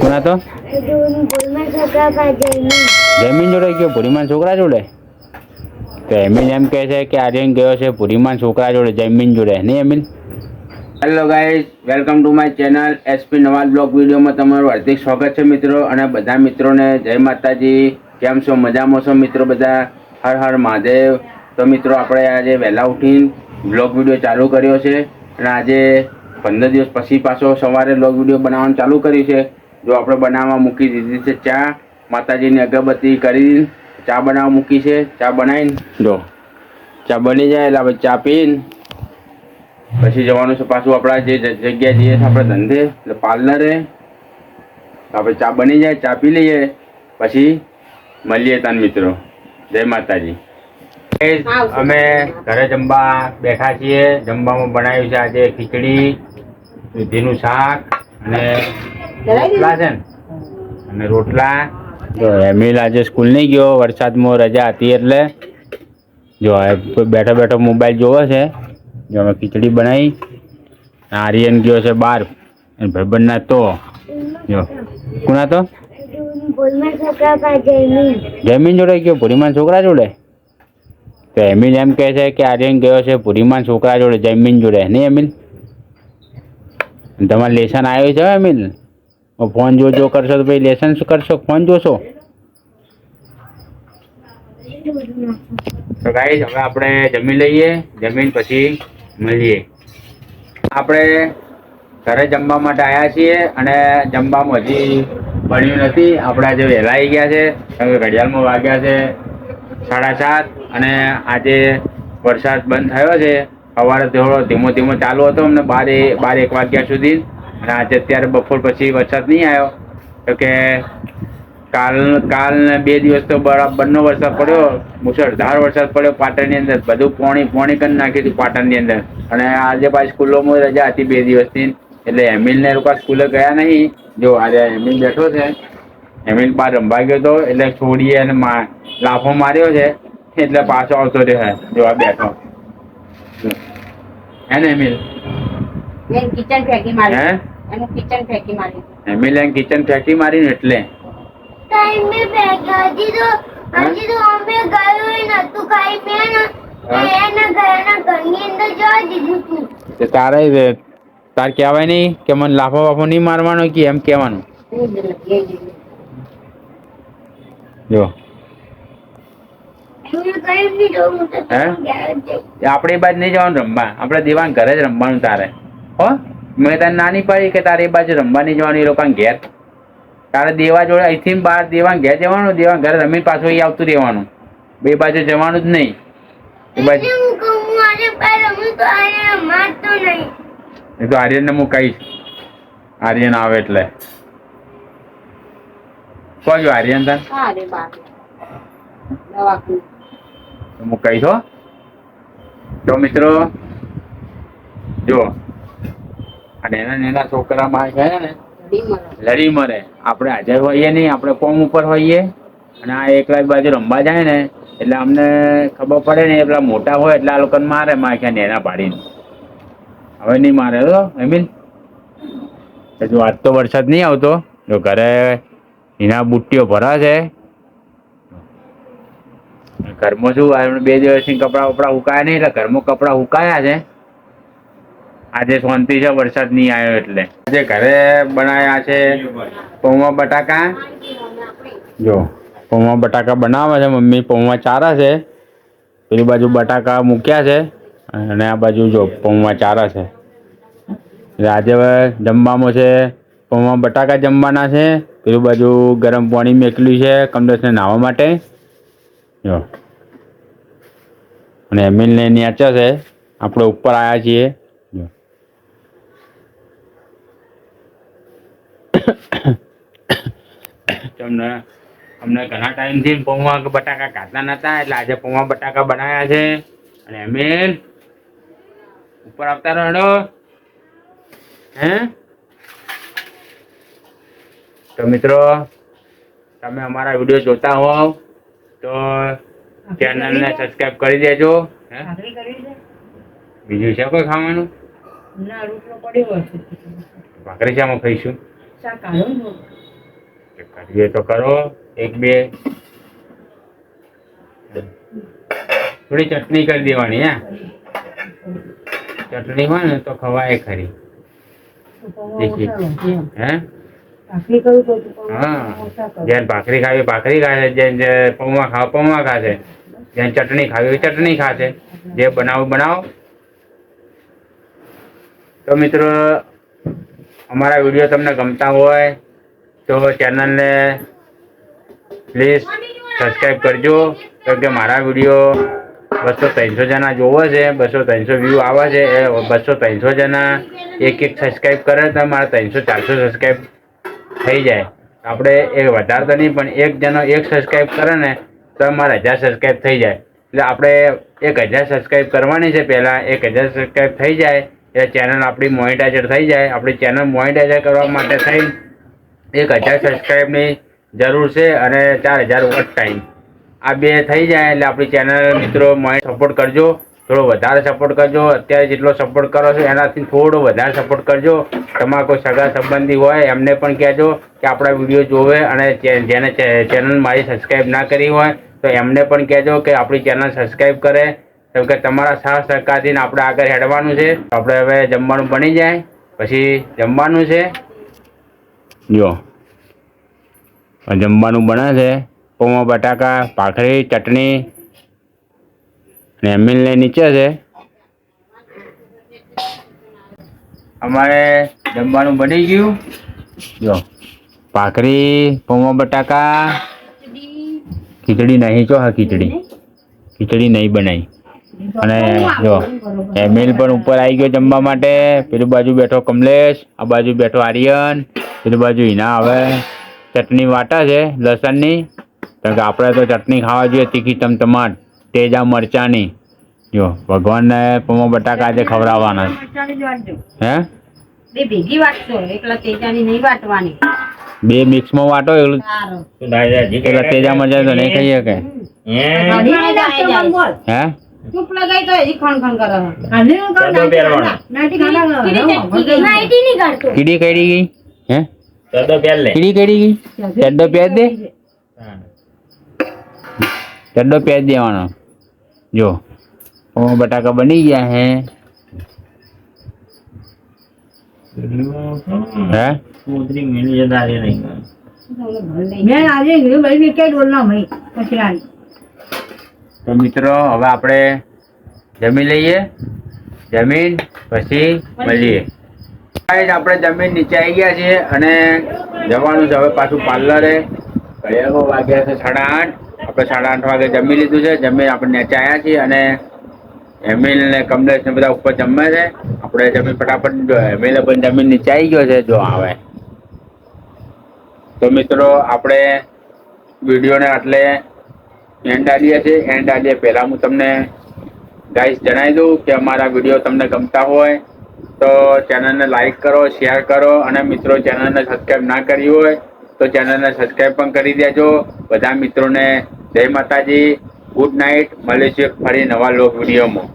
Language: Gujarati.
કોના તો? જમીન જોડે ગયો? ભૂરીમાન છોકરા જોડે? તો એમિલ એમ કહે છે કે આર્યન ગયો છે ભૂરીમાન છોકરા જોડે જમીન જોડે. નહીં Emil? Hello guys welcome to my channel SP નવા બ્લોગ વિડીયોમાં તમારું હાર્દિક સ્વાગત છે મિત્રો અને બધા મિત્રોને જય માતાજી. કેમ છો? મજામાં છો મિત્રો બધા? હર હર મહાદેવ. તો મિત્રો આપણે આજે વહેલા ઉઠીને બ્લોગ વીડિયો ચાલુ કર્યો છે અને આજે પંદર દિવસ પછી પાછો સવારે લોગ વીડિયો બનાવવાનું ચાલુ કર્યું છે. જો આપણે બનાવવા મૂકી દીધી છે ચા, માતાજીની અગરબત્તી કરી ચા બનાવવા મૂકી છે. ચા બનાવીને જો, ચા બની જાય એટલે આપણે ચા પીને પછી જવાનું છે પાછું આપણા જે જગ્યાએ જઈએ છે આપણે ધંધે, એટલે પાર્લરે. આપણે ચા બની જાય, ચા પી લઈએ. પછી મળીએ તાન મિત્રો. જય માતાજી. અમે ઘરે જમવા બેઠા છીએ. જમવામાં બનાવ્યું છે આજે ખીચડી દૂધીનું શાક અને રોટલા છે ને અને રોટલા. જો એમિલ આજે સ્કૂલ નહીં ગયો વરસાદમાં રજા હતી એટલે જો બેઠો બેઠો મોબાઈલ જોવો છે જો અમે ખીચડી બનાવી આર્યન ગયો છે બહાર અને ભાઈબંધના તો. જો. કોના તો જમીન જોડે ગયો ભૂરીમાન છોકરા જોડે? તો એમિલ એમ કહે છે કે આર્યન ગયો છે ભૂરીમાન છોકરા જોડે જમીન જોડે. નહીં એમિલ તમારે લેસન આવ્યું છે અમીન ફોન જો જો કરશો તો પછી લેસન શું કરશો? ફોન જોશો? તો ગાઈસ હવે આપણે જમી લઈએ, જમીન પછી મળીએ. આપણે ઘરે જમવા માટે આવ્યા છીએ અને જમવામાં હજી બન્યું નથી. આપણે આજે વહેલા આવી ગયા છે, કારણ કે ઘડિયાળમાં વાગ્યા છે સાડા સાત અને આજે વરસાદ બંધ થયો છે. સવારે થોડો ધીમો ધીમો ચાલુ હતો અમને બારે, બાર એક વાગ્યા સુધી અને આજે અત્યારે બપોર પછી વરસાદ નહીં આવ્યો. તો કે કાલ કાલ બે દિવસ તો બરાબરનો વરસાદ પડ્યો. મુસળધાર વરસાદ પડ્યો પાટણની અંદર. બધું પોણી પોણી કરી નાખ્યું હતું પાટણની અંદર. અને આજે પાછી સ્કૂલોમાં રજા હતી બે દિવસની. એટલે એમિલને લોકો સ્કૂલે ગયા નહીં. જો આજે એમિલ બેઠો છે. એમિલ બહાર રમવા ગયો હતો એટલે છોડીએ અને લાફો માર્યો છે. એટલે પાછો આવતો રહ્યો જો આ બેઠો. હે ને એમિલ. એનું કિચન ફેંકી હે? મારી કિચન ફેંકી મારી. એમિલ એમ કિચન ફેંકી મારી ને એટલે ટાઈમે ભેગા હજી તો હજી તો અમે ગયું નતું ખાઈ મેં એના ઘરના ઘરની અંદર જવા દીધું તું. તે તારે તાર કહેવાય નહીં કે મને લાફો બાફો નહીં મારવાનો કે એમ કહેવાનું? જો એમને કઈ બી જવું તો હે? આપણે એ બાજુ નહીં જવાનું રમવા. આપણે દેવાન ઘરે જ રમવાનું તારે. હો? મેં તને નાની પડી કે તારે એ બાજુ રમવા નહીં જવાનું એ લોકોને ઘેર. તારે દેવા જોડે અહીંથી બહાર દેવાન ઘેર જવાનું દેવાન ઘરે રમીને પાછું અહીં આવતું રહેવાનું. બે બાજુ જવાનું જ નહીં. એ બાજુ રમું એ તો આર્યનને હું કહીશ. આર્યન આવે એટલે. કોણ જો આર્યન તને? તો હું કહીશ હો જો મિત્રો જો. આ નેના નેના છોકરામાં છે ને લડી મરે. આપણે હાજર હોઈએ નહીં આપણે કોમ ઉપર હોઈએ. અને આ એકલા જ બાજુ રમવા જાય ને એટલે અમને ખબર પડે ને એટલા મોટા હોય એટલે આ લોકોને મારે માખ્યા નેના પાડીને. હવે નહીં મારે તો એમીન હજુ આજ તો વરસાદ નહીં આવતો. જો ઘરે એના બુટ્ટીઓ ભરા છે ઘરમાં શું બે દિવસથી કપડાં વપડા હુકાયા નહીં, એટલે ઘરમાં કપડાં હુકાયા છે. આજે શાંતિ છે, વરસાદ નહીં આવ્યો એટલે. આજે ઘરે બનાવ્યા છે પૌવા બટાકા. જો, પૌવા બટાકા બનાવે છે, મમ્મી પૌવા ચારા છે. પેલી બાજુ બટાકા મૂક્યા છે અને આ બાજુ જો પૌવા ચારા છે. આજે હવે જમવામાં છે, પૌવા બટાકા જમવાના છે. પેલી બાજુ ગરમ પાણી મેકલ્યું છે કમલેશને નાહવા માટે. જો. અને એમિલને નેચે છે, આપણે ઉપર આવ્યા છીએ. તમને, અમને ઘણા ટાઈમથી પૌવા બટાકા ખાતા નતા, એટલે આજે પૌવા બટાકા બનાવ્યા છે. અને એમિલ, ઉપર આવતા રહો હે? તો મિત્રો, તમે અમારા વીડિયો જોતા હોવ. તો ચેનલને સબસ્ક્રાઇબ કરી દેજો બીજું છે કોઈ ખાવાનું? ના રોટલો પડ્યો હશે ભાખરી શામાં ખાઈશું. ને. કરીએ તો કરો એક બે. થોડી ચટણી કરી દેવાની હે? ચટણી હોય ને તો ખવાય ખરી. હે? ભાખરી હા. જેને ભાખરી ખાવી ભાખરી ખાશે જેને જે પૌવા ખાવ પૌવા ખાશે જેને ચટણી ખાવી ચટણી ખાશે જે બનાવું બનાવો. તો મિત્રો અમારા વીડિયો તમને ગમતા હોય તો ચેનલને પ્લીઝ સબસ્ક્રાઈબ કરજો. કેમ કે મારા વીડિયો બસો ત્રણસો જણા જોવે છે બસો ત્રણસો વ્યૂ આવે છે એ બસો ત્રણસો જણા એક એક સબસ્ક્રાઈબ કરે તો મારા ત્રણસો ચારસો સબસ્ક્રાઈબ થઈ જાય. આપણે એ વધારતા નહીં, પણ એક જણો એક સબસ્ક્રાઈબ કરે ને, તો અમારે હજાર સબસ્ક્રાઈબ થઈ જાય. એટલે આપણે એક હજાર સબસ્ક્રાઈબ કરવાની છે પહેલાં, એક હજાર સબસ્ક્રાઈબ થઈ જાય એટલે ચેનલ આપણી મોનિટાઈઝર થઈ જાય. આપણી ચેનલ મોનિટાઈઝર કરવા માટે થઈ એક હજાર સબસ્ક્રાઈબની જરૂર છે અને ચાર હજાર વોટ ટાઈમ આ બે થઈ જાય એટલે આપણી ચેનલ મિત્રો સપોર્ટ કરજો. થોડો વધારે સપોર્ટ કરજો. અત્યારે જેટલો સપોર્ટ કરો છો, એનાથી થોડો વધારે સપોર્ટ કરજો. તમારા કોઈ સગા સંબંધી હોય, એમને પણ કહેજો કે આપણા વીડિયો જોવે અને જેને ચેનલ મારી સબસ્ક્રાઈબ ના કરી હોય, તો એમને પણ કહેજો કે આપણી ચેનલ સબસ્ક્રાઈબ કરે. કેમ કે તમારા સાથ સહકારથી આપણે આગળ હેડવાનું છે. આપણે હવે જમવાનું બની જાય. પછી જમવાનું છે. જો જમવાનું બને છે. પોમાં બટાકા, ભાખરી, ચટણી ને એમિલને નીચે છે. અમારે જમવાનું બની ગયું. જો ભાખરી પૌવા બટાકા ખીચડી નહીં જો હા ખીચડી. ખીચડી નહીં બનાવી. અને જો એમિલ પણ ઉપર આવી ગયો જમવા માટે. પેલી બાજુ બેઠો કમલેશ આ બાજુ બેઠો આર્યન પેલી બાજુ હિના હવે. ચટણી વાટા છે લસણની. કારણ કે આપણે તો ચટણી ખાવા જોઈએ તીખી ટમટમાટ તેજા મરચાંની. જો ભગવાનને પમો બટાકા આજે ખવડાવવાના. હે? બે ભેગી વાટતો એકલા તેજાની નહીં વાટવાની બે મિક્સમાં વાટો એટલું સારું. પેલા તેજા મરચા તો નહીં ખાઈ શકે. હે? ચૂપ લગાઈ તો હજી ખણ ખણ કરે કીડી ગઈ. હે? કીડી કરી ગઈ? ચડ્ડો પહેર દે. ચડ્ડો પહેર દેવાનો. જો. ઓમાં બટાકા બની ગયા હે. હે? મેં આજે ઘરે બધી વિકેટ બોલના ભાઈ. પછી આવી તો મિત્રો હવે આપણે જમી લઈએ. જમીન પછી મળીએ. આપણે જમીન નીચે આવી ગયા છીએ અને જવાનું છે હવે પાછું પાર્લરે. ઘડિયાળમાં વાગ્યા છે સાડા આઠ. આપણે સાડા આઠ વાગે જમી લીધું છે. જમીન આપણે નીચે આવ્યા છીએ અને હેમિલ ને કમલેશ ને બધા ઉપર જમે છે. આપણે જમીન ફટાફટ જો હેમિલ પણ જમીન નીચે આવી ગયો છે, જો આવે. તો મિત્રો, આપણે વિડીયોને આટલે એન્ડ આલીએ છે એન્ડ આલીએ પહેલાં હું તમને ગાઈસ જણાવી દઉં કે અમારા વીડિયો તમને ગમતા હોય તો ચેનલને લાઈક કરો શેર કરો અને મિત્રો ચેનલને સબસ્ક્રાઈબ ના કરી હોય તો ચેનલને સબસ્ક્રાઈબ પણ કરી દેજો. બધા મિત્રોને જય માતાજી. ગુડ નાઇટ મળીશું ફરી નવા લોક વિડીયોમાં.